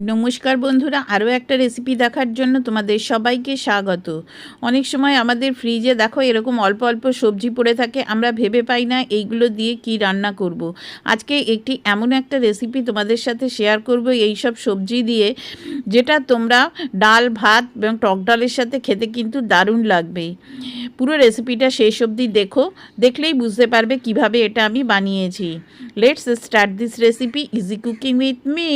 নমস্কার বন্ধুরা, আরও একটা রেসিপি দেখার জন্য তোমাদের সবাইকে স্বাগত। অনেক সময় আমাদের ফ্রিজে দেখো এরকম অল্প অল্প সবজি পড়ে থাকে, আমরা ভেবে পাই না এইগুলো দিয়ে কি রান্না করব। আজকে একটি এমন একটা রেসিপি তোমাদের সাথে শেয়ার করব এই সব সবজি দিয়ে, যেটা তোমরা ডাল, ভাত এবং টক ডালের সাথে খেতে কিন্তু দারুণ লাগবে। পুরো রেসিপিটা শেষ অবধি দেখো, দেখলেই বুঝতে পারবে কীভাবে এটা আমি বানিয়েছি। Let's start this recipe easy cooking with me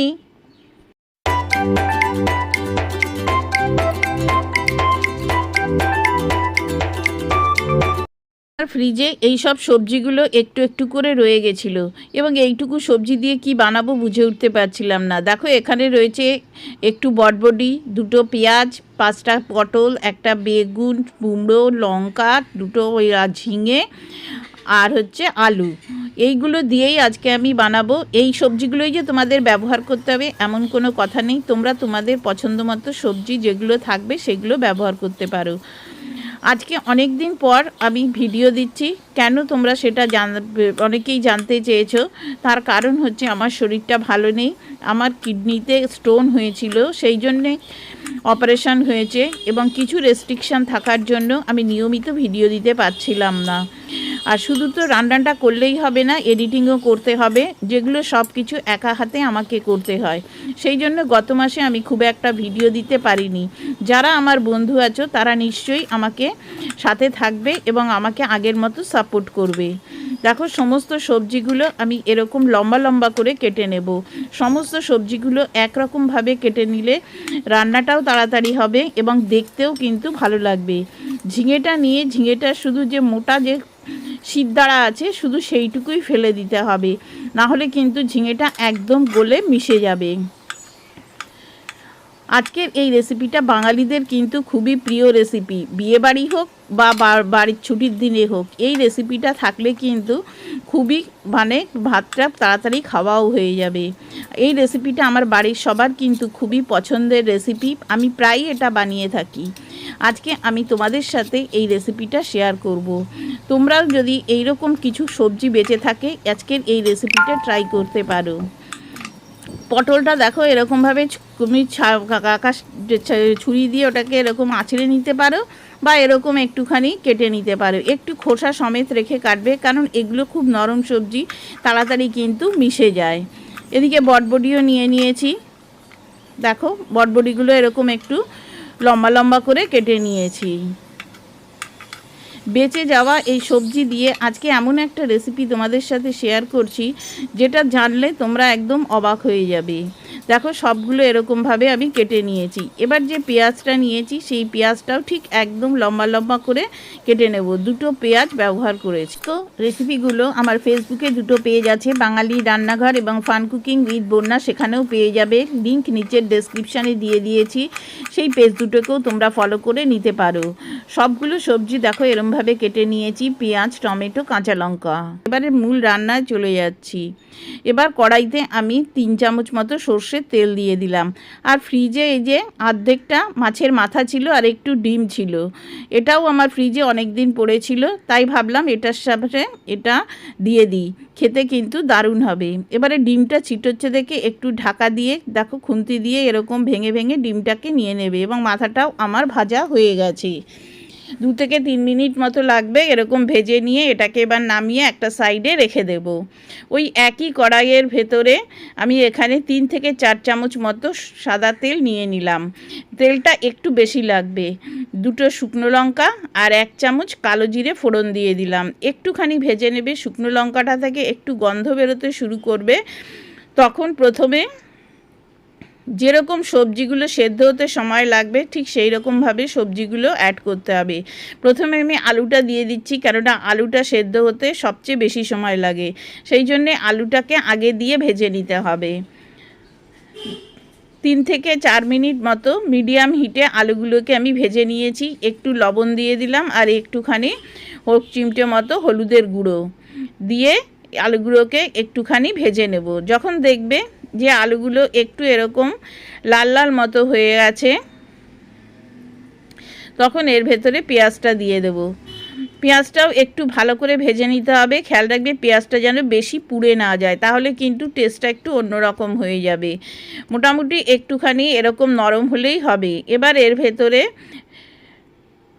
ফ্রিজে এই সব সবজিগুলো একটু একটু করে রয়ে গেছিল। এবং এইটুকু সবজি দিয়ে কি বানাবো বুঝে উঠতে পারছিলাম না। দেখো, এখানে রয়েছে একটু বটবডি, দুটো পেঁয়াজ, পাঁচটা পটল, একটা বেগুন, কুমড়ো, লঙ্কা, দুটো ওই ঝিঙে আর হচ্ছে আলু। এইগুলো দিয়েই আজকে আমি বানাবো। এই সবজিগুলোই যে তোমাদের ব্যবহার করতে হবে, এমন কোনো কথা নেই। তোমরা তোমাদের পছন্দ মতো সবজি যেগুলো থাকবে সেগুলো ব্যবহার করতে পারো। আজকে অনেক দিন পর আমি ভিডিও দিচ্ছি। কেন তোমরা সেটা জান, অনেকেই জানতে চেয়েছো। তার কারণ হচ্ছে আমার শরীরটা ভালো নেই। আমার কিডনিতে স্টোন হয়েছিল, সেই জন্যে অপারেশন হয়েছে এবং কিছু রেস্ট্রিকশান থাকার জন্য আমি নিয়মিত ভিডিও দিতে পারছিলাম না। আর শুধু তো রান্নাটা করলেই হবে না এডিটিংও করতে হবে, যেগুলো সব কিছু একা হাতে আমাকে করতে হয়। সেই জন্য গত মাসে আমি খুব একটা ভিডিও দিতে পারিনি। যারা আমার বন্ধু আছো, তারা নিশ্চয়ই আমাকে সাথে থাকবে এবং আমাকে আগের মতো সাপোর্ট করবে। দেখো, সমস্ত সবজিগুলো আমি এরকম লম্বা লম্বা করে কেটে নেব। সমস্ত সবজিগুলো একরকমভাবে কেটে নিলে রান্নাটাও তাড়াতাড়ি হবে এবং দেখতেও কিন্তু ভালো লাগবে। ঝিঙেটা নিয়ে, ঝিঙেটা শুধু যে মোটা যে সিদ্ধারা আছে, শুধু সেইটুকুই ফেলে দিতে হবে। না হলে কিন্তু ঝিঙেটা একদম গলে মিশে যাবে। আজকের এই রেসিপিটা বাঙালিদের কিন্তু খুবই প্রিয় রেসিপি। বিয়েবাড়ি হোক বা বাড়ির ছুটির দিনে হোক, এই রেসিপিটা থাকলে কিন্তু খুবই মানে ভাতটা তাড়াতাড়ি খাওয়াও হয়ে যাবে। এই রেসিপিটা আমার বাড়ির সবার কিন্তু খুবই পছন্দের রেসিপি। আমি প্রায়ই এটা বানিয়ে থাকি। আজকে আমি তোমাদের সাথে এই রেসিপিটা শেয়ার করব। তোমরাও যদি এইরকম কিছু সবজি বেঁচে থাকে, আজকের এই রেসিপিটা ট্রাই করতে পারো। পটলটা দেখো এরকমভাবে তুমি আকাশ ছুরি দিয়ে ওটাকে এরকম আঁচড়ে নিতে পারো বা এরকম একটুখানি কেটে নিতে পারো। একটু খোসা সমেত রেখে কাটবে কারণ এগুলো খুব নরম সবজি, তাড়াতাড়ি কিন্তু মিশে যায়। এদিকে বটবডিও নিয়ে নিয়েছি। দেখো, বটবডিগুলো এরকম একটু লম্বা লম্বা করে কেটে নিয়েছি। বেঁচে যাওয়া এই সবজি দিয়ে আজকে এমন একটা রেসিপি তোমাদের সাথে শেয়ার করছি, যেটা জানলে তোমরা একদম অবাক হয়ে যাবে। দেখো সবগুলো এরকমভাবে আমি কেটে নিয়েছি। এবার যে পেঁয়াজটা নিয়েছি, সেই পেঁয়াজটাও ঠিক একদম লম্বা লম্বা করে কেটে নেব। দুটো পেঁয়াজ ব্যবহার করেছি। তো রেসিপিগুলো আমার ফেসবুকে দুটো পেজ আছে। বাঙালি রান্নাঘর এবং ফান কুকিং উইথ বন্যা, সেখানেও পেয়ে যাবে। লিঙ্ক নিচের ডেসক্রিপশানে দিয়ে দিয়েছি। সেই পেজ দুটোকেও তোমরা ফলো করে নিতে পারো। সবগুলো সবজি দেখো এরমভাবে কেটে নিয়েছি। পেঁয়াজ, টমেটো, কাঁচা লঙ্কা। এবারে মূল রান্নায় চলে যাচ্ছি। এবার কড়াইতে আমি তিন চামচ মতো সর্ষের তেল দিয়ে দিলাম। আর ফ্রিজে এই যে অর্ধেকটা মাছের মাথা ছিল আর একটু ডিম ছিল। এটাও আমার ফ্রিজে অনেক দিন পড়েছিল, তাই ভাবলাম এটার সাথে এটা দিয়ে দিই। খেতে কিন্তু দারুণ হবে। এবারে ডিমটা ছিটোচ্ছে দেখে একটু ঢাকা দিয়ে, দেখো খুন্তি দিয়ে এরকম ভেঙে ভেঙে ডিমটাকে নিয়ে নেবে এবং মাথাটাও আমার ভাজা হয়ে গেছে। দু থেকে তিন মিনিট মতো লাগবে, এরকম ভেজে নিয়ে এটাকে এবার নামিয়ে একটা সাইডে রেখে দেব। ওই একই কড়াইয়ের ভেতরে আমি এখানে তিন থেকে চার চামচ মতো সাদা তেল নিয়ে নিলাম। তেলটা একটু বেশি লাগবে। দুটো শুকনো লঙ্কা আর এক চামচ কালো জিরে ফোড়ন দিয়ে দিলাম। একটুখানি ভেজে নেবে শুকনো লঙ্কাটা থেকে একটু গন্ধ বেরোতে শুরু করবে। তখন প্রথমে যেরকম সবজিগুলো সেদ্ধ হতে সময় লাগবে, ঠিক সেই রকমভাবে সবজিগুলো অ্যাড করতে হবে। প্রথমে আমি আলুটা দিয়ে দিচ্ছি, কেননা আলুটা সেদ্ধ হতে সবচেয়ে বেশি সময় লাগে। সেই জন্যে আলুটাকে আগে দিয়ে ভেজে নিতে হবে। তিন থেকে চার মিনিট মতো মিডিয়াম হিটে আলুগুলোকে আমি ভেজে নিয়েছি। একটু লবণ দিয়ে দিলাম আর একটুখানি হোক চিমটে মতো হলুদের গুঁড়ো। দিয়ে আলুগুলোকে একটুখানি ভেজে নেব। যখন দেখবে যে আলুগুলো একটু এরকম লাল লাল মতো হয়ে গেছে তখন এর ভেতরে পেঁয়াজটা দিয়ে দেব। পেঁয়াজটাও একটু ভালো করে ভেজে নিতে হবে। খেয়াল রাখবে পেঁয়াজটা যেন বেশি পুড়ে না যায়, তাহলে কিন্তু টেস্টটা একটু অন্যরকম হয়ে যাবে। মোটামুটি একটুখানি এরকম নরম হলেই হবে। এবার এর ভেতরে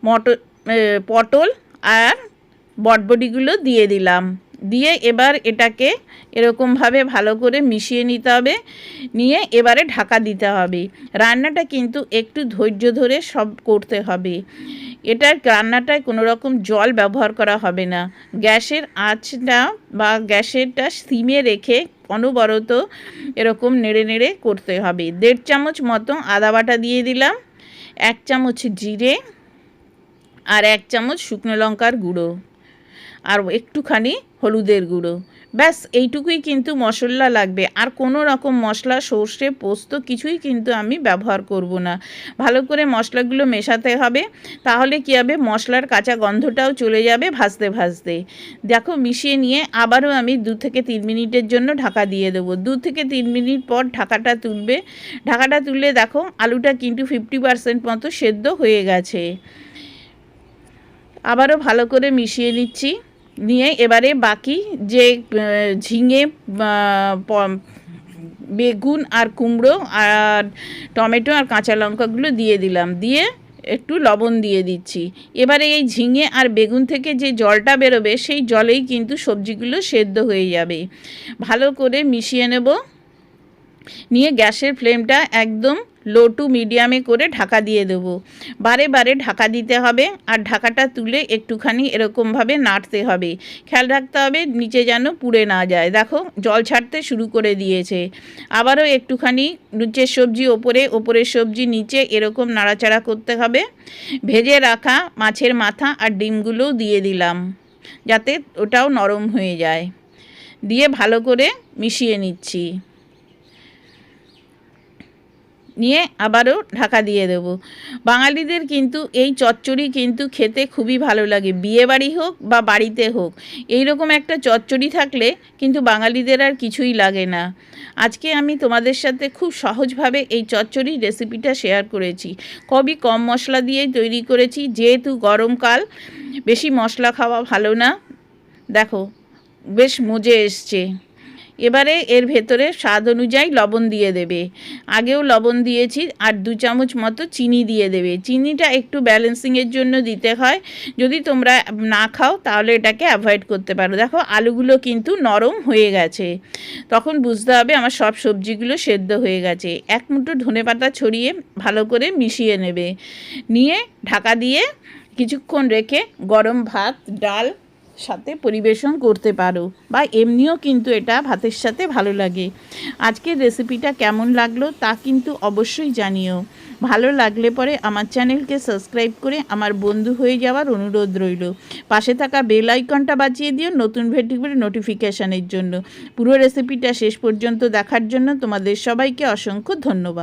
মটর পটল আর বটবডিগুলো দিয়ে দিলাম। দিয়ে এবার এটাকে এরকমভাবে ভালো করে মিশিয়ে নিতে হবে। নিয়ে এবারে ঢাকা দিতে হবে। রান্নাটা কিন্তু একটু ধৈর্য ধরে সব করতে হবে। এটার রান্নাটায় কোনো রকম জল ব্যবহার করা হবে না। গ্যাসের আঁচটা বা গ্যাসেরটা সিমে রেখে অনবরত এরকম নেড়ে নেড়ে করতে হবে। দেড় চামচ মতো আদা বাটা দিয়ে দিলাম, এক চামচ জিরে আর এক চামচ শুকনো লঙ্কার গুঁড়ো। আর একটুখানি হলুদের গুঁড়ো। ব্যাস, এইটুকুই কিন্তু মশলা লাগবে। আর কোনো রকম মশলা, সর্ষে, পোস্ত কিছুই কিন্তু আমি ব্যবহার করব না। ভালো করে মশলাগুলো মেশাতে হবে, তাহলে কী হবে? মশলার কাঁচা গন্ধটাও চলে যাবে ভাজতে ভাজতে। দেখো, মিশিয়ে নিয়ে আবারও আমি দু থেকে তিন মিনিটের জন্য ঢাকা দিয়ে দেবো। দু থেকে তিন মিনিট পর ঢাকাটা তুলবে। ঢাকাটা তুললে দেখো, আলুটা কিন্তু ফিফটি পার্সেন্ট মতো সেদ্ধ হয়ে গেছে। আবারও ভালো করে মিশিয়ে নিচ্ছি। নিয়ে এবারে বাকি যে ঝিঙে বেগুন আর কুমড়ো আর টমেটো আর কাঁচা লঙ্কাগুলো দিয়ে দিলাম। দিয়ে একটু লবণ দিয়ে দিচ্ছি। এবারে এই ঝিঙে আর বেগুন থেকে যে জলটা বেরোবে, সেই জলেই কিন্তু সবজিগুলো সেদ্ধ হয়ে যাবে। ভালো করে মিশিয়ে নেব। নিয়ে গ্যাসের ফ্লেমটা একদম লো টু মিডিয়ামে করে ঢাকা দিয়ে দেবো। বারে বারে ঢাকা দিতে হবে আর ঢাকাটা তুলে একটুখানি এরকমভাবে নাড়তে হবে। খেয়াল রাখতে হবে নিচে যেন পুড়ে না যায়। দেখো, জল ছাড়তে শুরু করে দিয়েছে। আবারও একটুখানি নিচের সবজি ওপরে, ওপরের সবজি নিচে এরকম নাড়াচাড়া করতে হবে। ভেজে রাখা মাছের মাথা আর ডিমগুলোও দিয়ে দিলাম যাতে ওটাও নরম হয়ে যায়। দিয়ে ভালো করে মিশিয়ে নিচ্ছি। নিয়ে আবারও ঢাকা দিয়ে দেব। বাঙালিদের কিন্তু এই চচ্চড়ি কিন্তু খেতে খুবই ভালো লাগে। বিয়ে বাড়ি হোক বা বাড়িতে হোক এই রকম একটা চচ্চড়ি থাকলে কিন্তু বাঙালিদের আর কিছুই লাগে না। আজকে আমি তোমাদের সাথে খুব সহজভাবে এই চচ্চড়ি রেসিপিটা শেয়ার করেছি। খুবই কম মশলা দিয়েই তৈরি করেছি, যেহেতু গরমকাল বেশি মশলা খাওয়া ভালো না। দেখো, বেশ মজে এসছে। এবারে এর ভেতরে স্বাদ অনুযায়ী লবণ দিয়ে দেবে। আগেও লবণ দিয়েছি, আর দু চামচ মতো চিনি দিয়ে দেবে। চিনিটা একটু ব্যালেন্সিংয়ের জন্য দিতে হয়। যদি তোমরা না খাও, তাহলে এটাকে অ্যাভয়েড করতে পারো। দেখো, আলুগুলো কিন্তু নরম হয়ে গেছে। তখন বুঝতে হবে আমার সব সবজিগুলো সেদ্ধ হয়ে গেছে। এক মুঠো ধনে পাতা ছড়িয়ে ভালো করে মিশিয়ে নেবে। নিয়ে ঢাকা দিয়ে কিছুক্ষণ রেখে গরম ভাত, ডাল সাথে পরিবেশন করতে পারো বা এমনিও কিন্তু এটা ভাতের সাথে ভালো লাগে। আজকের রেসিপিটা কেমন লাগল তা কিন্তু অবশ্যই জানিও। ভালো লাগলে পরে আমার চ্যানেলকে সাবস্ক্রাইব করে আমার বন্ধু হয়ে যাওয়ার অনুরোধ রইল। পাশে থাকা বেল আইকনটা বাজিয়ে দিও নতুন ভেটিভির নোটিফিকেশানের জন্য। পুরো রেসিপিটা শেষ পর্যন্ত দেখার জন্য তোমাদের সবাইকে অসংখ্য ধন্যবাদ।